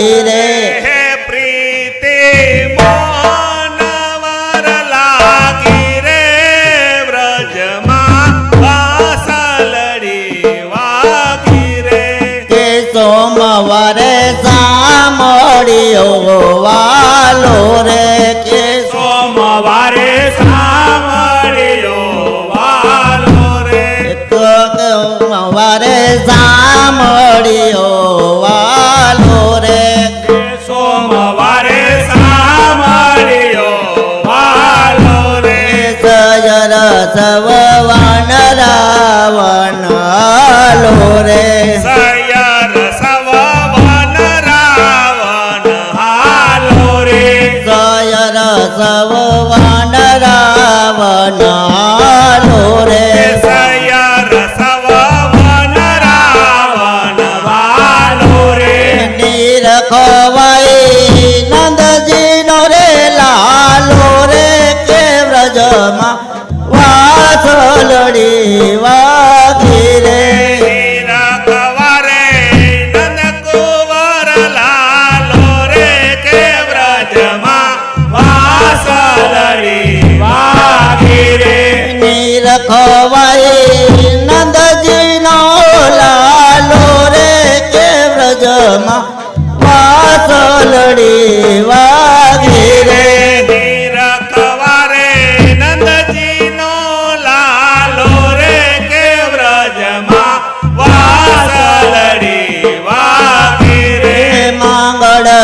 ile સવવાન Ravan લો રે.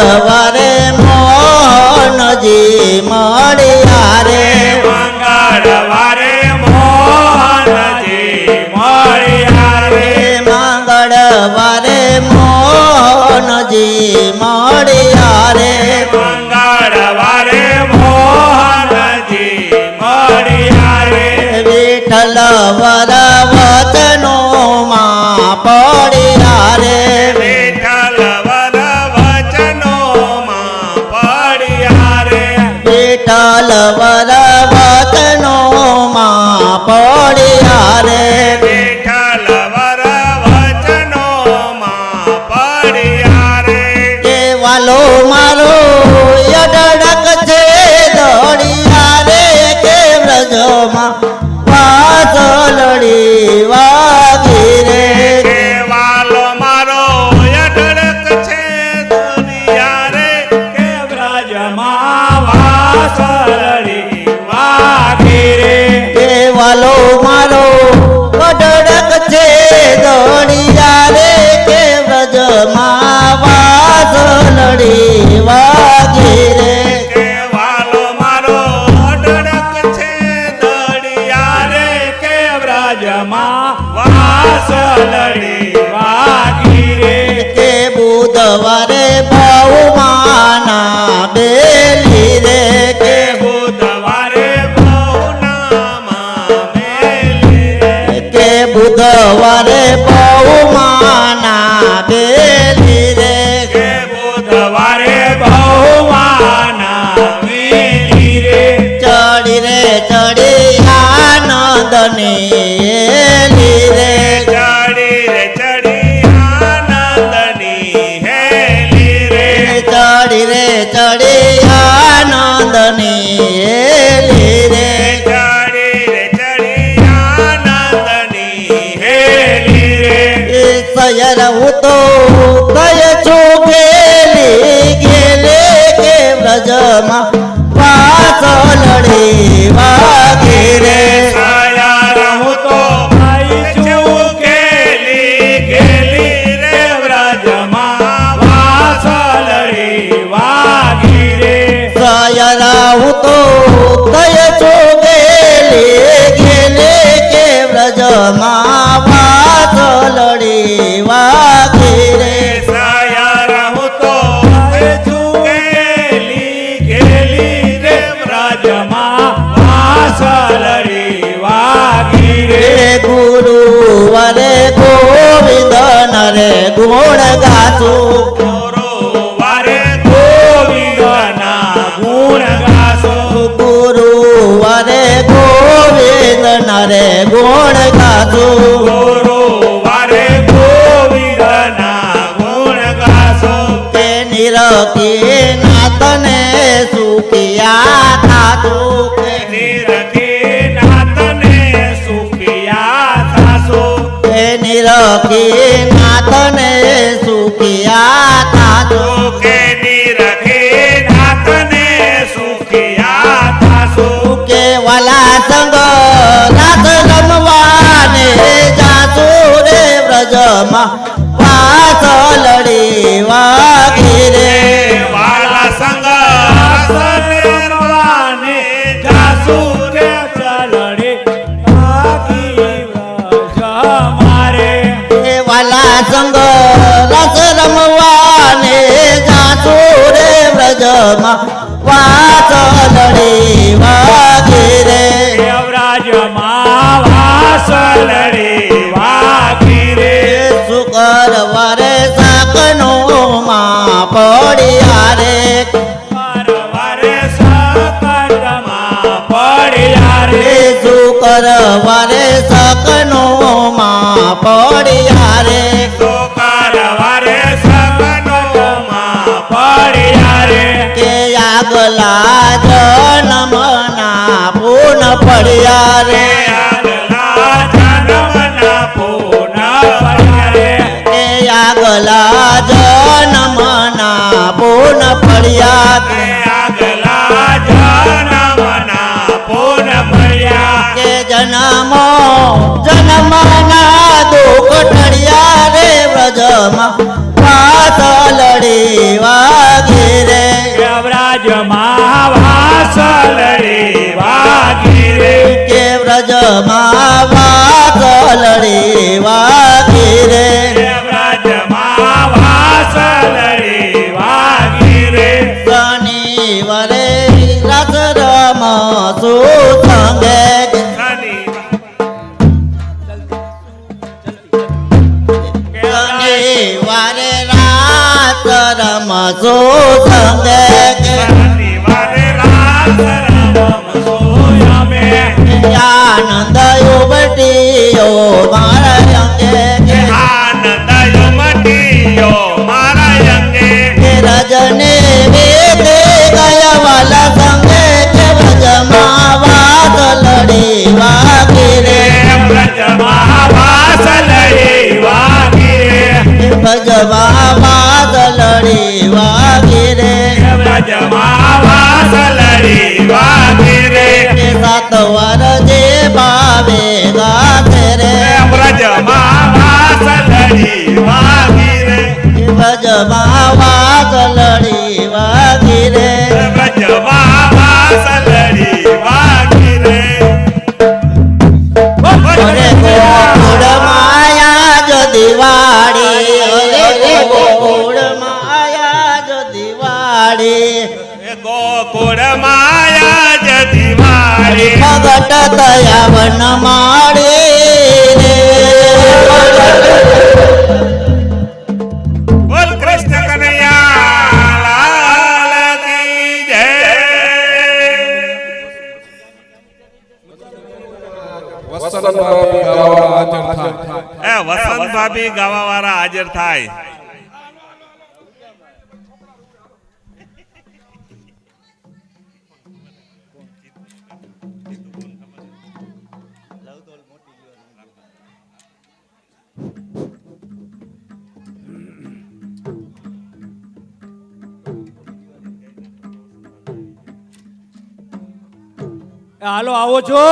હવારે મોહનજી મળ્યા રે. મંગળવારે મોહનજી મળ્યા રે. મંગળવારે મોહનજી મળ્યા રે. મંગળવારે મોહનજી મળ્યા રે. વિઠ્ઠલ વર আমার ya la uto, ગુણ ગાશું. ગુરુવારે ગોવિંદ નરે ગુણ ગાશું. નિરકી વ્રજમાં વાસ લડી વાગીરે વાલા સંગ આસને રમવાને જાસુ રે ચલડે આખી વ્રજ મારે. એ વાલા સંગ રસ રમવાને જાસુ રે વ્રજમાં આગલા જન્મના પૂન પડ્યા રે આગલા જન્મના પૂના પડ્યા રે કે આગલા જન્મના પૂન પડ્યા રે આગલા જન્મના દુઃખ ટળ્યા રે વ્રજમાં પાસ રમ સુસંગે શનિવારે રાત રમશો અમે. આનંદ ઉમટીયો મારા અંગે. ભગત દયા વન માળી બોલ કૃષ્ણ કનૈયા જય. વસંતભાભી ગાવા હાજર થાય. એ વસંત ભાભી ગાવા વાળા હાજર થાય. હાલો આવો છો?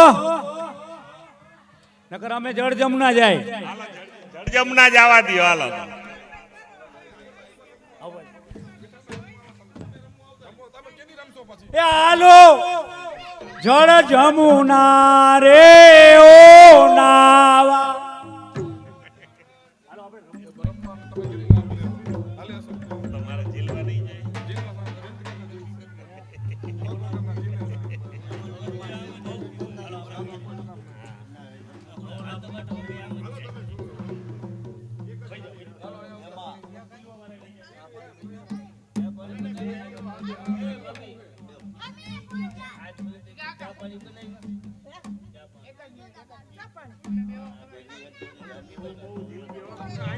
નકર અમે જળ જમના જાય. જળજમના જવા દો હાલો. એ હાલો. જળ જમુના રે ઓ નાવા.